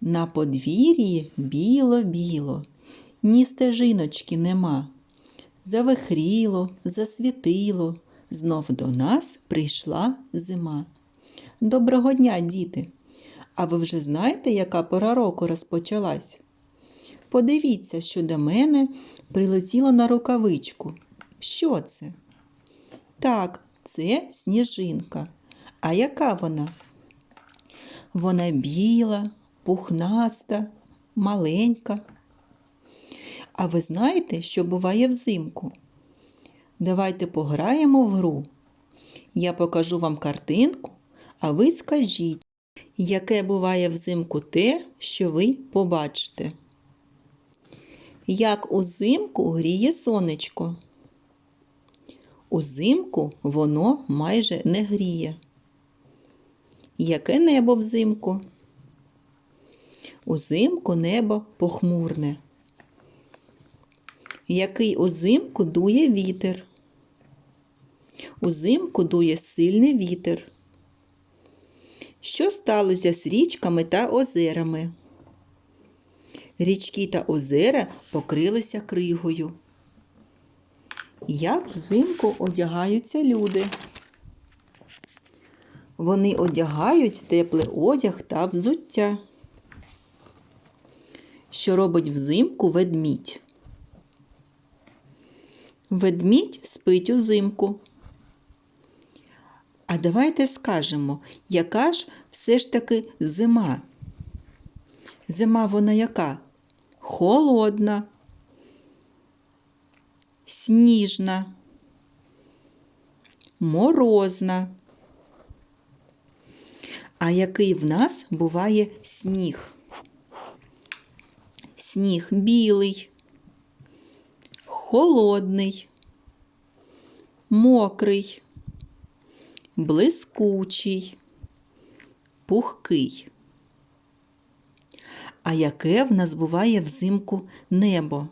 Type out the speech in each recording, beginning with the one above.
На подвір'ї біло-біло, ні стежиночки нема. Завихріло, засвітило, знов до нас прийшла зима. Доброго дня, діти! А ви вже знаєте, яка пора року розпочалась? Подивіться, що до мене прилетіло на рукавичку. Що це? Так, це сніжинка. А яка вона? Вона біла, пухнаста, маленька. А ви знаєте, що буває взимку? Давайте пограємо в гру. Я покажу вам картинку, а ви скажіть, яке буває взимку те, що ви побачите. Як узимку гріє сонечко. Узимку воно майже не гріє. Яке небо взимку? Узимку небо похмурне. Який узимку дує вітер? Узимку дує сильний вітер. Що сталося з річками та озерами? Річки та озера покрилися кригою. Як взимку одягаються люди? Вони одягають теплий одяг та взуття. Що робить взимку ведмідь? Ведмідь спить узимку. А давайте скажемо, яка ж все ж таки зима? Зима вона яка? Холодна, сніжна, морозна. А який в нас буває сніг? Сніг білий, холодний, мокрий, блискучий, пухкий. А яке в нас буває взимку небо?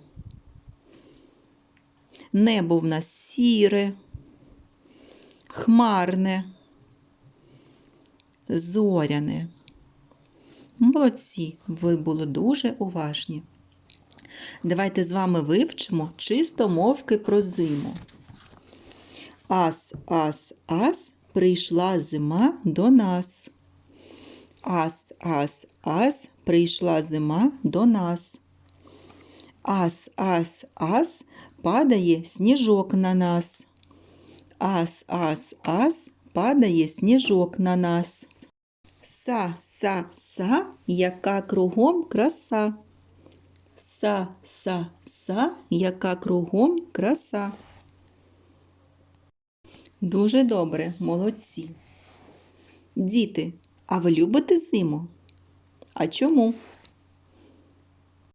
Небо в нас сіре, хмарне, зоряне. Молодці, ви були дуже уважні. Давайте з вами вивчимо чисто мовки про зиму. Ас, ас, ас, прийшла зима до нас. Ас, ас, ас, прийшла зима до нас. Ас, ас, ас, падає сніжок на нас. Ас, ас, ас, падає сніжок на нас. Са, са, са, яка кругом краса. Са, са, са, яка кругом краса. Дуже добре, молодці. Діти, а ви любите зиму? А чому?